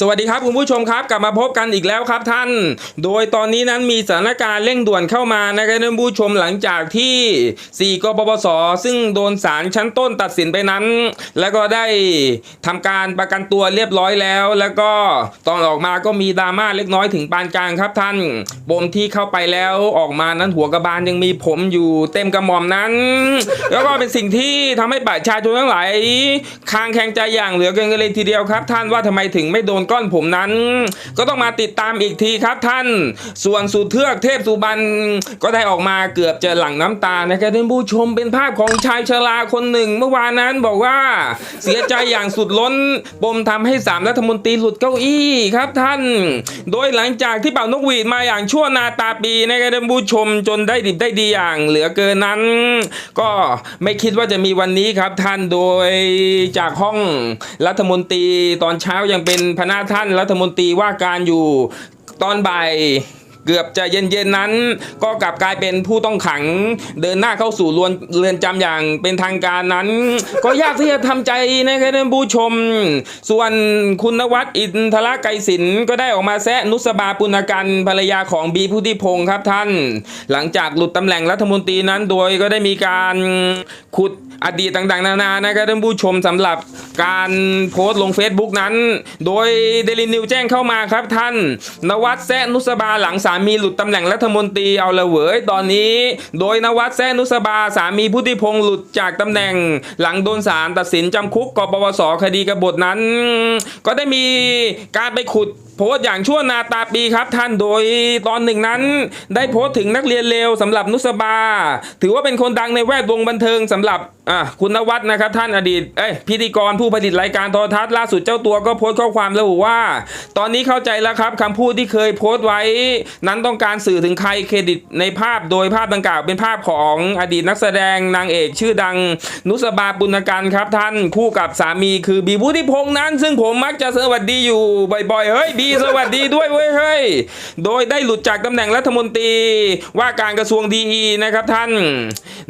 สวัสดีครับคุณผู้ชมครับกลับมาพบกันอีกแล้วครับท่าน โดยตอนนี้นั้นมีสถานการณ์เร่งด่วนเข้ามานะครับท่านผู้ชมหลังจากที่ 4กปปส ซึ่งโดนศาลชั้นต้นตัดสินไปนั้น แล้วก็ได้ทำการประกันตัวเรียบร้อยแล้ว แล้วก็ตอนออกมาก็มีดราม่าเล็กน้อยถึงปานกลางครับท่านปมที่เข้าไปแล้วออกมานั้นหัวกระบาลยังมีผมอยู่เต็มกระหม่อมนั้น แล้วก็เป็นสิ่งที่ทำให้ประชาชนทั้งหลายคางแข็งใจอย่างเหลือเกินกันเลยทีเดียวครับ ท่านว่าทำไมถึงไม่โดนก้อนผมนั้น ก็ต้องมาติดตามอีกทีครับท่าน ส่วนสุดเทือกเทพสุบรรณก็ได้ออกมาเกือบจะหลั่งน้ำตานะครับท่านผู้ชมเป็นภาพของชายชราคนหนึ่ง เมื่อวานนั้นบอกว่าเสียใจอย่างสุดล้นปมทำให้สามรัฐมนตรีหลุดเก้าอี้ครับท่าน โดยหลังจากที่เป่านกหวีดมาอย่างชั่วนาตาปีนะครับท่านผู้ชมจนได้ดิบได้ดีอย่างเหลือเกินนั้น ก็ไม่คิดว่าจะมีวันนี้ครับท่านโดยจากห้องรัฐมนตรีตอนเช้ายังเป็นพนักท่านรัฐมนตรีว่าการอยู่ตอนบ่ายเกือบจะเย็นๆนั้น ก็กลับกลายเป็นผู้ต้องขัง เดินหน้าเข้าสู่เรือนเรือนจำอย่างเป็นทางการนั้น ก็ยากที่จะทำใจนะครับท่านผู้ชม ส่วนคุณนวัดอินทรไกรศิลป์ก็ได้ออกมาแซะนุสบาปุณกันภรรยาของบีพุทธิพงศ์ครับท่าน หลังจากหลุดตำแหน่งรัฐมนตรีนั้นโดยก็ได้มีการขุด อดีตต่างๆ นานานะครับท่านผู้ชมสำหรับการโพสต์ลง Facebook นั้น โดยเดลินิวแจ้งเข้ามาครับท่าน นวัดแซนุสบาหลังสามีหลุดตำแหน่งรัฐมนตรีเอาละเหวยตอนนี้ โดยนวัดแซนุสบาสามีพุทธิพงศ์หลุดจากตำแหน่ง หลังโดนศาลตัดสินจำคุกกปปสคดีกบฏนั้น ก็ได้มีการไปขุด พสต์อย่างชั่วนาตาปีครับท่านโดยตอนหนึ่งนั้น ได้โพสต์ถึงนักเรียนเลวสำหรับนุสบา ถือว่าเป็นคนดังในแวดวงบันเทิงสำหรับอะคุณนวัดนะครับท่านอดีตเอ้ยพิธีกรผู้ผลิตรายการโทรทัศน์ล่าสุดเจ้าตัวก็โพสต์ข้อความระบุว่า ตอนนี้เข้าใจแล้วครับคำพูดที่เคยโพสต์ไว้ นั้นต้องการสื่อถึงใครเครดิตในภาพโดยภาพดังกล่าวเป็นภาพของอดีตนักแสดงนางเอกชื่อดังนุสบาปุณกันครับท่านคู่กับสามีคือบีบุธิพงษ์นั้น ซึ่งผมมักจะสวัสดีอยู่บ่อยๆเฮ้ยบีสวัสดีด้วยเว้ยเฮ้ยโดยได้หลุดจากตำแหน่งรัฐมนตรีว่าการกระทรวงดีนะครับท่าน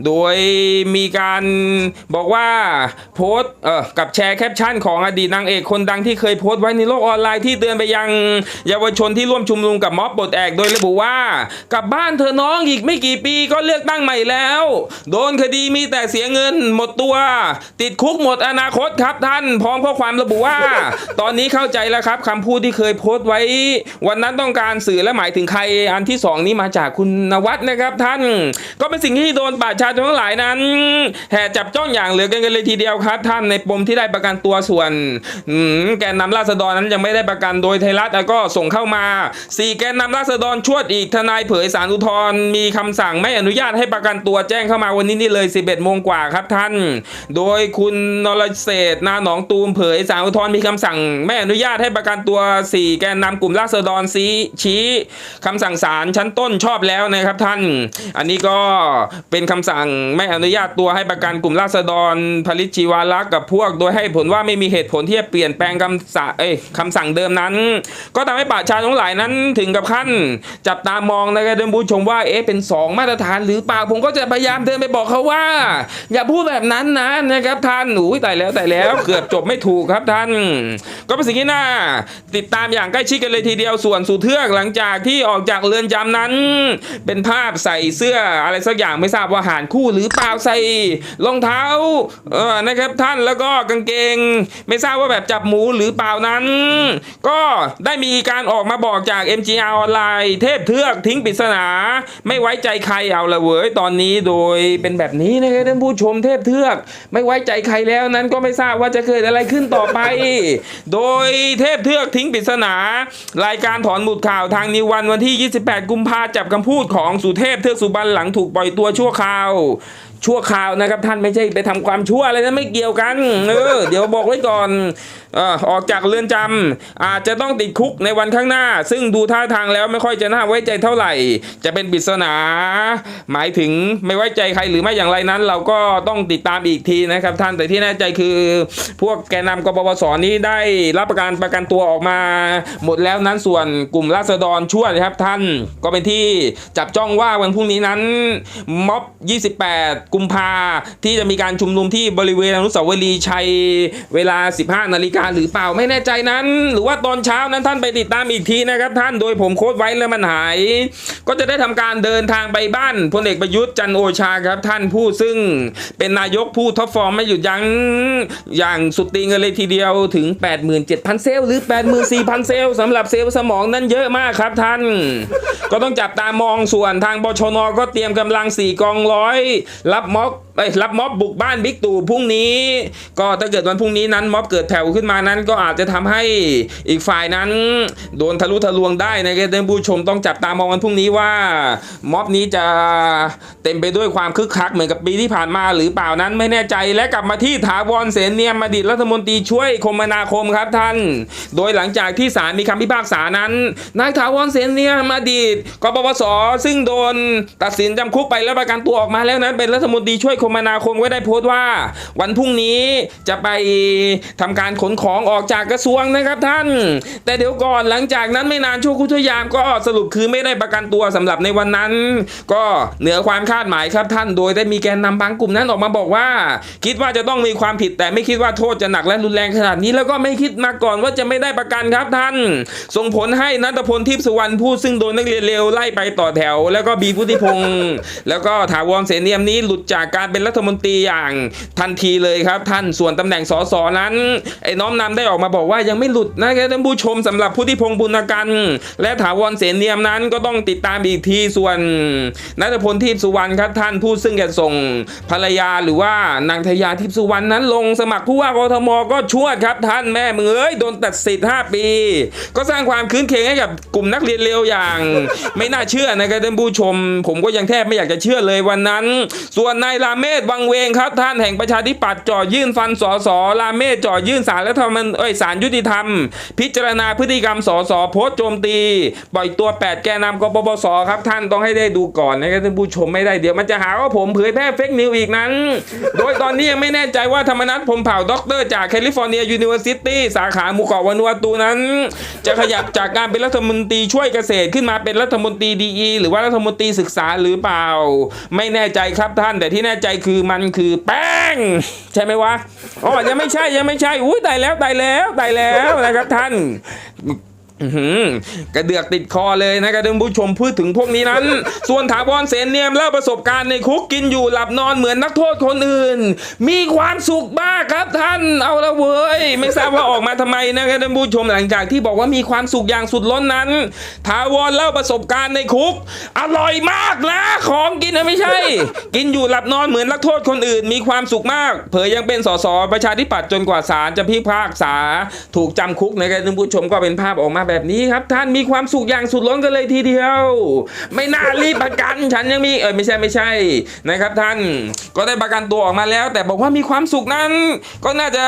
โดยมีการบอกว่าโพสต์เออกับแชร์แคปชั่นของอดีตนางเอกคนดังที่เคยโพสต์ไว้ในโลกออนไลน์ที่เตือนไปยังเยาวชนที่ร่วมชุมนุมกับม็อบปลดแอกโดยระบุว่ากลับบ้านเธอน้องอีกไม่กี่ปีก็เลือกตั้งใหม่แล้ว โดนคดีมีแต่เสียเงินหมดตัว ติดคุกหมดอนาคตครับท่าน พร้อมข้อความระบุว่า ตอนนี้เข้าใจแล้วครับคำพูดที่เคยโพสต์ไว้ วันนั้นต้องการสื่อและหมายถึงใครอันที่สองนี้มาจากคุณนวัดนะครับท่านก็เป็นสิ่งที่โดนประชาชนทั้งหลายนั้นแห่จับจ้องอย่างเหลือเกินกันเลยทีเดียวครับ ท่านในปมที่ได้ประกันตัวส่วนแกนนำราษฎรนั้นยังไม่ได้ประกันโดยไทยรัฐแล้วก็ส่งเข้ามาสี่แกนนำราษฎรชวดอีกทนายเผยสารอุทธรมีคำสั่งไม่อนุญาตให้ประกันตัวแจ้งเข้ามาวันนี้นี่เลย 11โมงกว่าครับท่าน โดยคุณนรเศรษฐนาหนองตูมเผยสารอุทธรมีคำสั่งไม่อนุญาตให้ประกันตัว 4แกนนำกลุ่มราษฎรซีชี้คำสั่งศาลชั้นต้นชอบแล้วนะครับท่าน อันนี้ก็เป็นคำสั่งไม่อนุญาตตัวให้ประกันกลุ่มราษฎรผลิตชีวารักษ์กับพวก โดยให้ผลว่าไม่มีเหตุผลที่จะเปลี่ยนแปลงคำสั่งเอ้ยคำสั่งเดิมนั้น ก็ทำให้ประชาชนหลายนั้นถึงกับขั้น จับตามองนะครับท่านผู้ชมว่าเอ๊ะเป็น 2 มาตรฐานหรือเปล่าผมก็จะพยายามเดินไปบอกเขาว่า อย่าพูดแบบนั้นนะนะครับท่านหนูตายแล้วตายแล้วเกือบจบไม่ถูกครับท่าน ก็เป็นสิ่งที่น่าติดตามอย่างางใกล้ชิดกันเลยทีเดียวส่วนสุเทือกหลังจากที่ออกจากเรือนจำนั้น เป็นภาพใส่เสื้ออะไรสักอย่างไม่ทราบว่าหารคู่หรือเปล่าใส่รองเท้าเออนะครับท่านแล้วก็กางเกง ไม่ทราบว่าแบบจับหมูหรือเปล่านั้น ก็ได้มีการออกมาบอกจาก MGR ออนไลน์เทพเทือกทิ้งปริศนา ไม่ไว้ใจใครเอาละเว้ยตอนนี้โดยเป็นแบบนี้นะครับท่านผู้ชมเทพเทือก ไม่ไว้ใจใครแล้วนั้นก็ไม่ทราบว่าจะเกิดอะไรขึ้นต่อไป โดยเทพเทือกทิ้งปริศนารายการถอนหมุดข่าวทางนิววันวันที่ 28 กุมภาจับคำพูดของสุเทพเทือกสุบรรณหลังถูกปล่อยตัวชั่วคราว ชั่วคราวนะครับ ท่านไม่ใช่ไปทำความชั่วอะไรนะไม่เกี่ยวกันเออเดี๋ยวบอกไว้ก่อนออกจากเรือนจำอาจจะต้องติดคุกในวันข้างหน้า ซึ่งดูท่าทางแล้วไม่ค่อยจะน่าไว้ใจเท่าไหร่ จะเป็นปริศนา หมายถึงไม่ไว้ใจใครหรือไม่อย่างไรนั้น เราก็ต้องติดตามอีกทีนะครับท่านแต่ที่แน่ใจคือ พวกแกนนำกปปสนี้ได้รับประกันประกันตัวออกมา หมดแล้วนั้นส่วนกลุ่มราษฎรชั่วนะครับท่านก็เป็นที่จับจ้องว่าวันพรุ่งนี้นั้นม็อบ 28กุมภาที่จะมีการชุมนุมที่บริเวณอนุสาวรีย์ชัยเวลา 15 นาฬิกาหรือเปล่าไม่แน่ใจนั้น หรือว่าตอนเช้านั้นท่านไปติดตามอีกทีนะครับท่านโดยผมโค้ดไว้แล้วมันหาย ก็จะได้ทำการเดินทางไปบ้านพลเอกประยุทธ์จันโอชาครับท่านผู้ซึ่งเป็นนายกผู้ท็อปฟอร์มไม่หยุดยั้งอย่างสุดตีเงินเลยทีเดียวถึง 87,000 เซลหรือ 84,000 เซลล์สำหรับเซลสมองนั้นเยอะมากครับท่าน ก็ต้องจับตามองส่วนทางบชนก็เตรียมกำลังสี่กองร้อยรับม็อบเอ้ยรับม็อบบุกบ้านบิ๊กตู่พรุ่งนี้ ก็ถ้าเกิดวันพรุ่งนี้นั้นม็อบเกิดแถวขึ้นมานั้น ก็อาจจะทำให้อีกฝ่ายนั้น โดนทะลุทะลวงได้นะครับท่านผู้ชมต้องจับตามองวันพรุ่งนี้ว่าม็อบนี้จะเต็มไปด้วยความคึกคักเหมือนกับปีที่ผ่านมาหรือเปล่านั้นไม่แน่ใจและกลับมาที่ถาวรเสนเนียมอดีตรัฐมนตรีช่วยคมนาคมครับท่าน โดยหลังจากที่ศาลมีคำพิพากษานั้นนายถาวรเสนเนียมอดีตกปปสซึ่งโดนตัดสินจำคุกไปแล้วประกันตัวออกมาแล้วนั้นเป็นรัฐมนตรีช่วยคมนาคมก็ได้โพสต์ว่า วันพรุ่งนี้จะไปทำการขนของออกจากกระทรวงนะครับท่าน แต่เดี๋ยวก่อนหลังจากนั้นไม่นานช่วครู่ชั่วยามก็สรุปคือไม่ได้ประกันตัวสำหรับในวันนั้น ก็เหนือความคาดหมายครับท่าน โดยได้มีแกนนำบางกลุ่มนั้นออกมาบอกว่า คิดว่าจะต้องมีความผิดแต่ไม่คิดว่าโทษจะหนักและรุนแรงขนาดนี้แล้วก็ไม่คิดมาก่อนว่าจะไม่ได้ประกันครับท่าน ส่งผลให้นัทพลทิพสุวรรณผู้ซึ่งโดนนักเรียนเลวไล่ไปต่อแถว แล้วก็บีพุทธิพงศ์แล้วก็ถาวรเสนียมนี้หลุดจากการเป็นรัฐมนตรีอย่างทันทีเลยครับ ท่านส่วนตำแหน่งสสนั้นไอ้น้อมนำได้ออกมาบอกว่ายังไม่หลุดนะครับท่านผู้ชมสำหรับพุทธิพงบุญกัน และถาวรเสนียมนั้นก็ต้องติดตามอีกทีส่วนนัทพลทิพย์สุวรรณครับท่านผู้ซึ่งจะส่งภรรยาหรือว่านางทยาทิพย์สุวรรณนั้นลงสมัครผู้ว่ากทมก็ชวดครับท่านแม่มึงเอ้ยโดนตัดสิทธิ์ 5 ปี ก็สร้างความคืนเคงให้กับกลุ่มนักเรียนเลวอย่าง ไม่น่าเชื่อนะครับท่านผู้ชม ผมก็ยังแทบไม่อยากจะเชื่อเลยวันนั้น ส่วนนายราเมเมศวังเวงครับ ท่านแห่งประชาธิปัตย์จ่อยื่นฟันสสราเมศจ่อยื่นสารและธรรมนเอ้ยสารยุติธรรม พิจารณาพฤติกรรมสสโพสโจมตี ปล่อยตัว 8 แกนนำกปปสครับ ท่านต้องให้ได้ดูก่อนนะครับท่านผู้ชมไม่ได้เดี๋ยวมันจะหาว่าผมเผยแพร่เฟกนิวอีกนั้น โดยตอนนี้ยังไม่แน่ใจว่าธรรมนัฐพมเผ่าด็อกเตอร์จากแคลิฟอร์เนียยูนิเวอร์ซิตี้สาขาหมู่เกาะวานูอาตูนั้น จะขยับจากการเป็นรัฐมนตรีช่วยเกษตรขึ้นมาเป็นรัฐมนตรีดีหรือว่ารัฐมนตรีศึกษาหรือเปล่า ไม่แน่ใจครับท่านแต่ที่แน่ใจคือมันคือแป้ง ใช่ไหมวะอ๋อยังไม่ใช่ยังไม่ใช่อุ้ยตายแล้วตายแล้วตายแล้วนะครับท่าน กระเดือกติดคอเลยนะครับท่านผู้ชมพูดถึงพวกนี้นั้น ส่วนถาวรเสนเนียมเล่าประสบการณ์ในคุกกินอยู่หลับนอนเหมือนนักโทษคนอื่น มีความสุขมากครับท่านเอาละเว้ยไม่ทราบว่าออกมาทำไมนะครับท่านผู้ชมหลังจากที่บอกว่ามีความสุขอย่างสุดล้นนั้นถาวรเล่าประสบการณ์ในคุก อร่อยมากนะของกินนะไม่ใช่ กินอยู่หลับนอนเหมือนนักโทษคนอื่น มีความสุขมาก เผยยังเป็นสสประชาธิปัตย์จนกว่าศาลจะพิพากษา ถูกจำคุกนะครับท่านผู้ชมก็เป็นภาพออกมาแบบนี้ครับ ท่านมีความสุขอย่างสุดล้นกันเลยทีเดียว ไม่น่ารีบประกัน ฉันยังมีเออไม่ใช่ไม่ใช่นะครับ ท่านก็ได้ประกันตัวออกมาแล้ว แต่บอกว่ามีความสุขนั้น ก็น่าจะ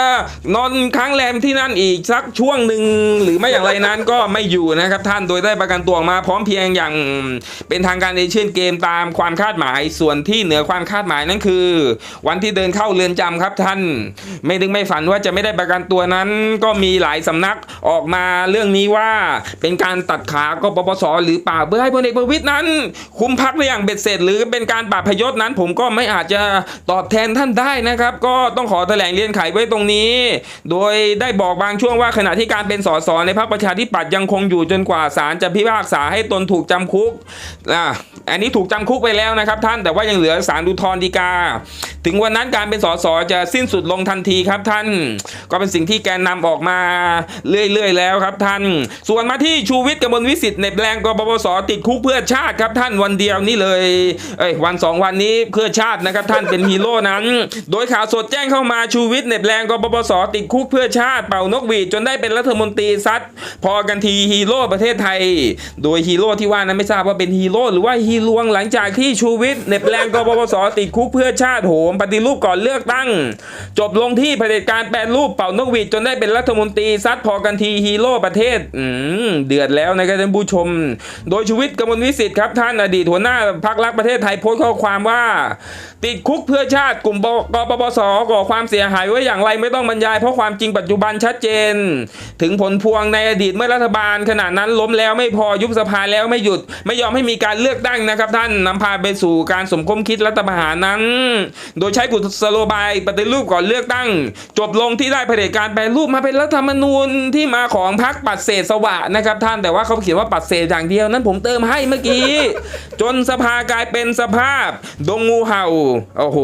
นอนค้างแรมที่นั่นอีกสักช่วงหนึ่งหรือไม่อย่างไรนั้นก็ไม่อยู่นะครับ ท่านโดยได้ประกันตัวออกมาพร้อมเพียงอย่างเป็นทางการเอเชียนเกมตามความคาดหมายส่วนที่เหนือความคาดหมายนั่นคือ วันที่เดินเข้าเรือนจำครับท่าน ไม่นึกไม่ฝันว่าจะไม่ได้ประกันตัวนั้น ก็มีหลายสำนักออกมาเรื่องนี้ว่าเป็นการตัดขากปปสหรือเปล่าเพื่อให้พลเอกประวิตยนั้น คุมพักได้อย่างเบ็ดเสร็จ หรือเป็นการปราบพยศนั้น ผมก็ไม่อาจจะตอบแทนท่านได้นะครับ ก็ต้องขอแถลงเรียนไขไว้ตรงนี้ โดยได้บอกบางช่วงว่าขณะที่การเป็นสสในพรรคประชาธิปัตย์ยังคงอยู่จนกว่าศาลจะพิพากษาให้ตนถูกจำคุกอะอันนี้ถูกจำคุกไปแล้วนะครับ ท่านแต่ว่ายังเหลือศาลอุทรณ์ฎีกา ถึงวันนั้นการเป็นสสจะสิ้นสุดลงทันทีครับท่าน ก็เป็นสิ่งที่แกนนำออกมาเรื่อยๆ แล้วครับท่านส่วนมาที่ชูวิทย์กมลวิสิทธิ์เน็บแรงกบปสติดคุกเพื่อชาติครับท่านวันเดียวนี่เลยเอ้ยวันสองวันนี้เพื่อชาตินะครับท่านเป็นฮีโร่นั้น โดยข่าวสดแจ้งเข้ามาชูวิทย์เน็บแรงกบปสติดคุกเพื่อชาติเป่านกหวีดจนได้เป็นรัฐมนตรีซัดพอกันทีฮีโร่ประเทศไทย โดยฮีโร่ที่ว่านั้นไม่ทราบว่าเป็นฮีโร่หรือว่าฮีลวงหลังจากที่ชูวิทย์เน็บแรงกบปสติดคุกเพื่อชาติโหมปฏิรูปก่อนเลือกตั้ง จบลงที่เผด็จการแปรรูปเป่านกหวีดจนได้เป็นรัฐมนตรีซัดพอกันทีฮีโร่ประเทศอืเดือดแล้วนะครับท่านผู้ชม โดยชีวิตกมลวิสิทธิ์ครับท่านอดีตหัวหน้าพักรักประเทศไทยโพสต์ข้อความว่า ติดคุกเพื่อชาติกลุ่มกปปสก่อความเสียหายไว้อย่างไรไม่ต้องบรรยายเพราะความจริงปัจจุบันชัดเจน ถึงผลพวงในอดีตเมื่อรัฐบาลขณะนั้นล้มแล้วไม่พอยุบสภาแล้วไม่หยุด ไม่ยอมให้มีการเลือกตั้งนะครับ ท่านนำพาไปสู่การสมคมคิดรัฐประหารนั้น โดยใช้กุศโลบายปฏิรูปก่อนเลือกตั้ง จบลงที่ได้เผด็จการแปลรูปมาเป็นรัฐธรรมนูญที่มาของพรรคปัดเศษสวะนะครับท่านแต่ว่าเขาเขียนว่าปัดเศษอย่างเดียวนั้นผมเติมให้เมื่อกี้ จนสภากลายเป็นสภาพ ดงงูเห่าโอ้โห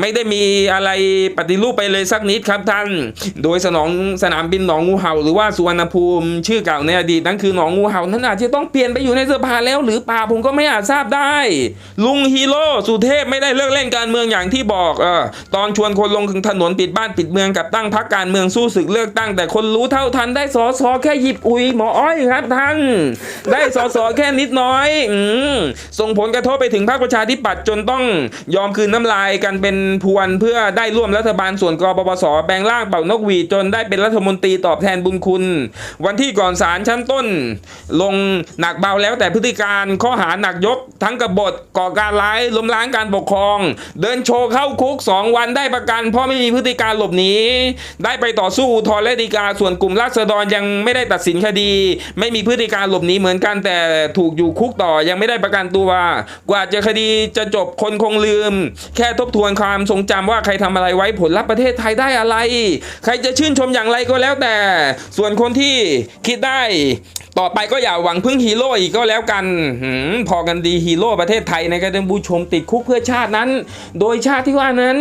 ไม่ได้มีอะไรปฏิรูปไปเลยสักนิดครับท่าน โดยสนองสนามบินหนองงูเห่า หรือว่าสุวรรณภูมิ ชื่อเก่าในอดีตนั้นคือหนองงูเห่านั้นอาจจะต้องเปลี่ยนไปอยู่ในสภาแล้ว หรือเปล่าผมก็ไม่อาจทราบได้ ลุงฮีโร่สุเทพไม่ได้เลิกเล่นการเมืองอย่างที่บอกเออตอนชวนคนลงถนนปิดบ้านปิดเมืองกับตั้งพักการเมืองสู้ศึกเลือกตั้ง แต่คนรู้เท่าทันได้สอสอแค่หยิบอุยหมออ้อยครับท่าน ได้สอสอแค่นิดน้อยอืมส่งผลกระทบไปถึงพรรคประชาธิปัตย์จนต้องยอมคืนน้ำลายกันเป็นพวนเพื่อได้ร่วมรัฐบาลส่วนกปปสแปลงร่างเป่านกหวีดจนได้เป็นรัฐมนตรีตอบแทนบุญคุณ วันที่ก่อนศาลชั้นต้น ลงหนักเบาแล้วแต่พฤติการข้อหาหนักยก ทั้งกบฏก่อการร้ายล้มล้างการปกครอง เดินโชว์เข้าคุก 2 วันได้ประกันเพราะไม่มีพฤติการหลบหนีได้ไปต่อสู้ทธรณ์และฎีกาส่วนกลุ่มราษฎรยังไม่ได้ตัดสินคดี ไม่มีพฤติการหลบหนีเหมือนกันแต่ถูกอยู่คุกต่อยังไม่ได้ประกันตัว กว่าจะคดีจะจบคนคงลืม แค่ทบทวนความทรงจำว่าใครทำอะไรไว้ผลลัพธ์ประเทศไทยได้อะไร ใครจะชื่นชมอย่างไรก็แล้วแต่ ส่วนคนที่คิดได้ต่อไปก็อย่าหวังพึ่งฮีโร่อีกก็แล้วกันพอกันดีฮีโร่ประเทศไทยนะครับท่านผู้ชมติดคุกเพื่อชาตินั้น โดยชาติที่ว่านั้น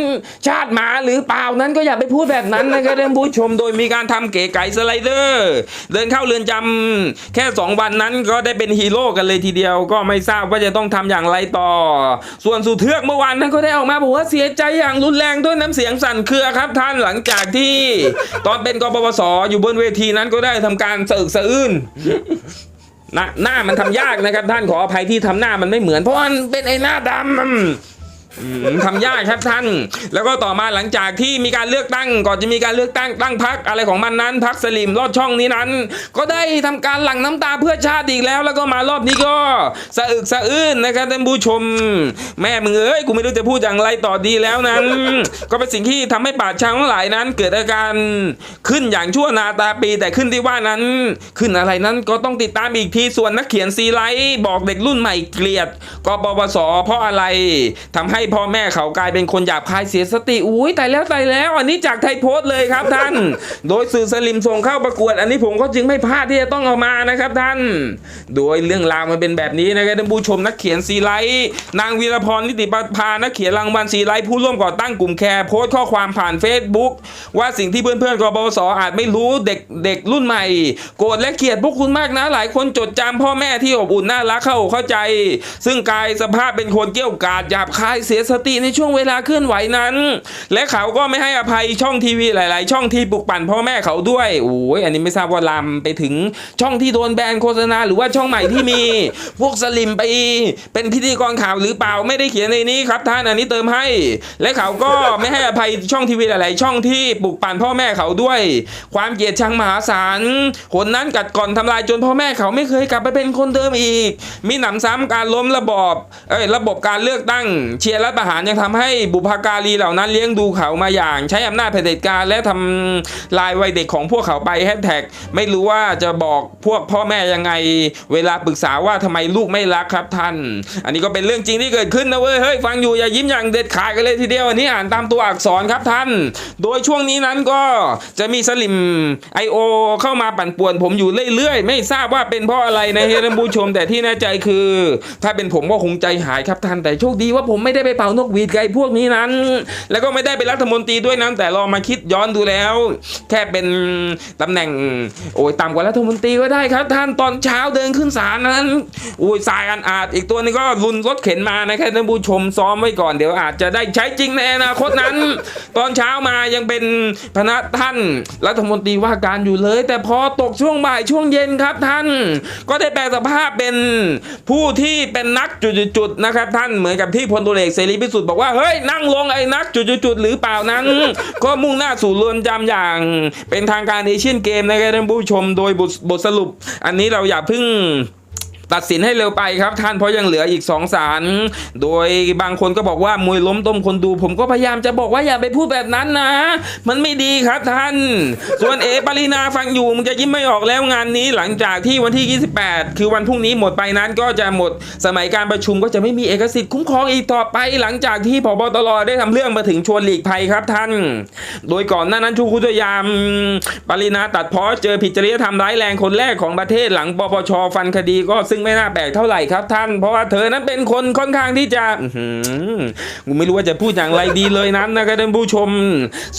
ชาติหมาหรือเปล่านั้นก็อย่าไปพูดแบบนั้นนะครับท่านผู้ชมโดยมีการทำเก๋ไก่สไลเดอร์ เดินเข้าเรือนจำแค่ 2 วันนั้นก็ได้เป็นฮีโร่กันเลยทีเดียว ก็ไม่ทราบว่าจะต้องทำอย่างไรต่อ ส่วนสุเทือกเมื่อวานนั้นก็ได้ออกมาบอกว่าเสียใจอย่างรุนแรงด้วยน้ำเสียงสั่นเครือครับท่านหลังจากที่ ตอนเป็นกปปสอยู่บนเวทีนั้นก็ได้ทำการสะอึกสะอื้นหน้ามันทำยากนะครับท่านขออภัยที่ทำหน้ามันไม่เหมือน เพราะมันเป็นไอ้หน้าดำ อืมทำยากครับท่าน แล้วก็ต่อมาหลังจากที่มีการเลือกตั้ง ก่อนจะมีการเลือกตั้งตั้งพักอะไรของมันนั้นพักสลิมลอดช่องนี้นั้น ก็ได้ทำการหลั่งน้ำตาเพื่อชาติอีกแล้ว แล้วก็มารอบนี้ก็สะอึกสะอื้นนะครับท่านผู้ชม แม่มึงเอ้ยกูไม่รู้จะพูดอย่างไรต่อดีแล้วนั้น ก็เป็นสิ่งที่ทำให้ป่าช้างทั้งหลายนั้น เกิดอาการขึ้นอย่างชั่วนาตาปีแต่ขึ้นที่ว่านั้น ขึ้นอะไรนั้นก็ต้องติดตามอีกทีส่วนนักเขียนซีไลท์บอกเด็กรุ่นใหม่เกลียดกปปสเพราะอะไรทำให้พ่อแม่เขากลายเป็นคนหยาบคายเสียสติอุ้ยตายแล้วตายแล้วอันนี้จากไทยโพสต์เลยครับท่าน โดยสื่อสลิมส่งเข้าประกวด อันนี้ผมก็จึงไม่พลาดที่จะต้องเอามานะครับท่าน โดยเรื่องราวมันเป็นแบบนี้นะครับท่านผู้ชมนักเขียนซีไลท์นางวีรพรนิติปภานักเขียนรางวัลซีไลท์ผู้ร่วมก่อตั้งกลุ่มแคร์โพสต์ข้อความผ่าน Facebook ว่าสิ่งที่เพื่อนๆกบสอาจไม่รู้เด็กเด็กรุ่นใหม่ โกรธและเกลียดพวกคุณมากนะหลายคนจดจำพ่อแม่ที่อบอุ่นน่ารักเข้าเข้าใจ ซึ่งกายสภาพเป็นคนเกี้ยวกาดหยาบคายเสียสติในช่วงเวลาเคลื่อนไหวนั้น และเขาก็ไม่ให้อภัยช่องทีวีหลาย ๆ ช่องที่ปลุกปั่นพ่อแม่เขาด้วยโอ้ยอันนี้ไม่ทราบว่าลามไปถึงช่องที่โดนแบนโฆษณาหรือว่าช่องใหม่ที่มี พวกสลิมไป เป็นพิธีกรข่าวหรือเปล่าไม่ได้เขียนในนี้ครับท่านอันนี้เติมให้ และเขาก็ไม่ให้อภัยช่องทีวีหลาย ๆ ช่องที่ปลุกปั่นพ่อแม่เขาด้วย ความเกลียดชังมหาศาลหนนั้นกัดก่อนทำลายจนพ่อแม่เขาไม่เคยกลับไปเป็นคนเดิมอีก มีหนำซ้ำการล้มระบอบเอ้ยระบบการเลือกตั้งเชียร์รัฐประหารยังทำให้บุพการีเหล่านั้นเลี้ยงดูเขามาอย่าง ใช้อำนาจเผด็จการและทำลายวัยเด็กของพวกเขาไปแฮชแท็กไม่รู้ว่าจะบอกพวกพ่อแม่ยังไง เวลาปรึกษาว่าทำไมลูกไม่รักครับท่าน อันนี้ก็เป็นเรื่องจริงที่เกิดขึ้นนะเว้ยเฮ้ยฟังอยู่อย่ายิ้มอย่างเด็ดขาดกันเลยทีเดียวอันนี้อ่านตามตัวอักษรครับท่าน โดยช่วงนี้นั้นก็จะมีสลิม I.O. เข้ามาปั่นป่วนผมอยู่เรื่อยๆ ไม่ทราบว่าเป็นเพราะอะไรนะเฮยท่านผู้ชม แต่ที่แน่ใจคือ ถ้าเป็นผมก็คงใจหายครับท่านแต่โชคดีว่าผมไม่ได้ไปเป่านกหวีดไกพวกนี้นั้น แล้วก็ไม่ได้เป็นรัฐมนตรีด้วยนั้นแต่ลองมาคิด ย้อนดูแล้ว แค่เป็นตำแหน่ง โอ้ยต่ำกว่ารัฐมนตรีก็ได้ครับ ท่านตอนเช้าเดินขึ้นศาลนั้นโอ้ยสายอันอาจ อีกตัวนึงก็รุนรถเข็นมานะครับท่านผู้ชมซ้อมไว้ก่อนเดี๋ยวอาจจะได้ใช้จริงในอนาคตนั้น ตอนเช้ามายังเป็นพนักท่านรัฐมนตรีว่าการอยู่เลย แต่พอตกช่วงบ่ายช่วงเย็นครับท่าน ก็ได้แปลสภาพเป็นผู้ที่เป็นนักจุดๆนะครับ ท่านเหมือนกับที่พลตุเอกเสรีพิสุทธิ์บอกว่าเฮ้ยนั่งลงไอ้นักจุดๆหรือเปล่านั้น ก็มุ่งหน้าสู่เรือนจำอย่าง เป็นทางการเอเชียนเกมนะครับท่านผู้ชมโดยบทบทสรุป อันนี้เราอย่าเพิ่ง ตัดสินให้เร็วไปครับท่านเพราะยังเหลืออีกสองสารโดยบางคนก็บอกว่ามวยล้มต้มคนดู ผมก็พยายามจะบอกว่าอย่าไปพูดแบบนั้นนะ มันไม่ดีครับท่าน ส่วนเอปรินาฟังอยู่มึงจะยิ้มไม่ออกแล้วงานนี้หลังจากที่วันที่ 28 คือวันพรุ่งนี้หมดไปนั้นก็จะหมดสมัยการประชุมก็จะไม่มีเอกสิทธิ์คุ้มครองอีกต่อไป หลังจากที่พบตรได้ทำเรื่องมาถึงชวนหลีกภัยครับท่าน โดยก่อนหน้านั้นชูคุตยาม ปรินาตัดเพ้อเจอผิดจริยธรรมร้ายแรงคนแรกของประเทศหลังปปชฟันคดีก็ซึ่งไม่น่าแปลกเท่าไหร่ครับท่าน เพราะว่าเธอนั้นเป็นคนค่อนข้างที่จะอื้อหือกูไม่รู้ว่าจะพูดอย่างไรดีเลยนั้นนะครับท่านผู้ชม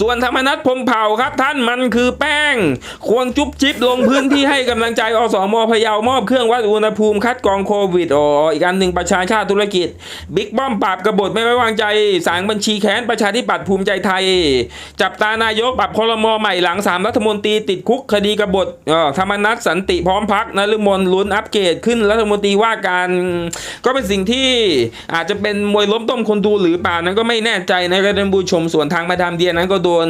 ส่วนธรรมนัฐพมเผ่าครับท่านมันคือแป้ง ควงจุ๊บจิ๊บลงพื้นที่ให้กำลังใจอสมพยามอบเครื่องวัดอุณหภูมิคัดกรองโควิดอ๋ออีกอันหนึ่งประชาชาติธุรกิจ บิ๊กป้อมปราบกบฏไม่ไว้วางใจ สางบัญชีแค้นประชาธิปัตย์ภูมิใจไทย จับตานายกปรับคลมอใหม่หลังสามรัฐมนตรีติดคุกคดีกบฏอ่อธรรมนัฐสันติพร้อมพักนฤมลลุ้นอัปเกรดขึ้นรัฐมนตรีว่าการก็เป็นสิ่งที่อาจจะเป็นมวยล้มต้มคนดูหรือเปล่านั้นก็ไม่แน่ใจนะครับท่านผู้ชมส่วนทางมาดามเดียนั้นก็โดน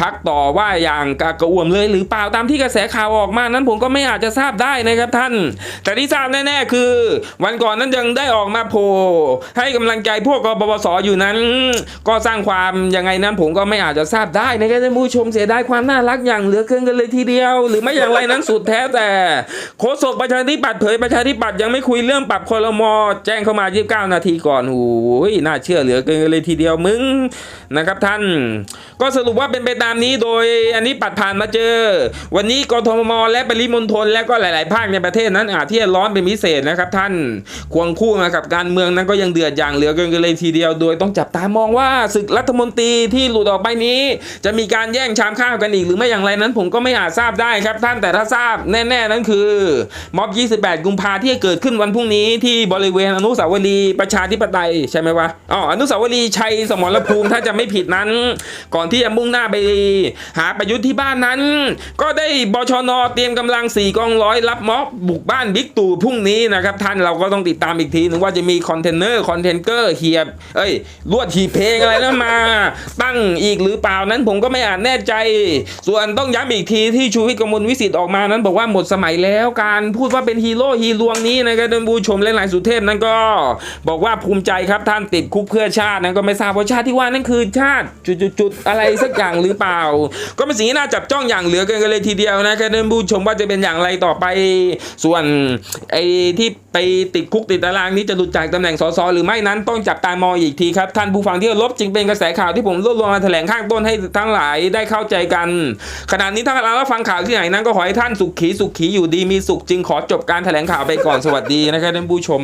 พักต่อว่าอย่างกระอ่วมเลยหรือเปล่าตามที่กระแสข่าวออกมานั้นผมก็ไม่อาจจะทราบได้นะครับท่าน แต่ที่ทราบแน่ๆคือ วันก่อนนั้นยังได้ออกมาโพลให้กำลังใจพวกกบพศอยู่นั้น ก็สร้างความยังไงนั้นผมก็ไม่อาจจะทราบได้นะครับท่านผู้ชมเสียดายความน่ารักอย่างเหลือเกินกันเลยทีเดียว หรือไม่อย่างไรนั้นสุดแท้แต่โฆษกประชาธิปัตย์เผยประชาธิปัตย์ยังไม่คุยเรื่องปรับคอรมอแจ้งเข้ามา 29 นาทีก่อนโอ้ยน่าเชื่อเหลือเกินเลยทีเดียวมึงนะครับท่าน ก็สรุปว่าเป็นไปตามนี้โดยอันนี้ปัดผ่านมาเจอ วันนี้กทมและปริมณฑลและก็หลาย ๆ ภาคในประเทศนั้นอาจที่จะร้อนเป็นพิเศษนะครับท่านควงคู่มากับการเมืองนั้นก็ยังเดือดอย่างเหลือเกินกันเลยทีเดียว โดยต้องจับตามองว่าศึกรัฐมนตรีที่หลุดออกไปนี้ จะมีการแย่งชามข้าวกันอีกหรือไม่อย่างไรนั้น ผมก็ไม่อาจทราบได้ครับท่านแต่ถ้าทราบแน่ ๆ นั้นคือม็อบ 28 กุมภาที่จะเกิดขึ้นวันพรุ่งนี้ที่บริเวณอนุสาวรีย์ประชาธิปไตยใช่ไหมวะอ๋ออนุสาวรีย์ชัยสมรภูมิถ้าจะไม่ผิดนั้น ก่อนที่จะมุ่งหน้าไปหาประยุทธ์ที่บ้านนั้น ก็ได้บชนเตรียมกำลังสี่กองร้อยรับม็อบบุกบ้านบิ๊กตู่พรุ่งนี้นะครับท่านเราก็ต้องติดตามอีกทีนึงว่าจะมีคอนเทนเนอร์คอนเทนเกอร์เหียบเอ้ยลวดหีเพลงอะไรนั้นมา ตั้งอีกหรือเปล่านั้นผมก็ไม่อาจแน่ใจ ส่วนต้องย้ำอีกทีที่ชูวิทย์กมลวิสิทธิ์ออกมานั้น บอกว่าหมดสมัยแล้วการพูดว่าเป็นฮีโร่ฮีรวงนี้นะครับท่านผู้ชมและหลายสุเทพนั้นก็ บอกว่าภูมิใจครับท่านติดคุกเพื่อชาตินั้นก็ไม่ทราบว่าชาติที่ว่านั่นคือชาติจุดๆอะไรสักอย่างหรือเปล่า ก็เป็นสิ่งที่น่าจับจ้องอย่างเหลือเกินกันเลยทีเดียวนะครับท่านผู้ชมว่าจะเป็นอย่างไรต่อไป ส่วนไอ้ที่ไปติดคุกติดตารางนี้จะหลุดจากตำแหน่งสสหรือไม่นั้นต้องจับตามองอีกทีครับท่านผู้ฟังที่เคารพจึงเป็นกระแสข่าวที่ผมรวบรวมมาแถลงข้างต้นให้ทั้งหลายได้เข้าใจกัน ขณะนี้ถ้าเรารับฟังข่าวที่ไหนนั้นก็ขอให้ท่านสุขขีสุขขีอยู่ดีมีสุขจึงขอจบการแถลงข่าวไปก่อนสวัสดีนะครับท่านผู้ชม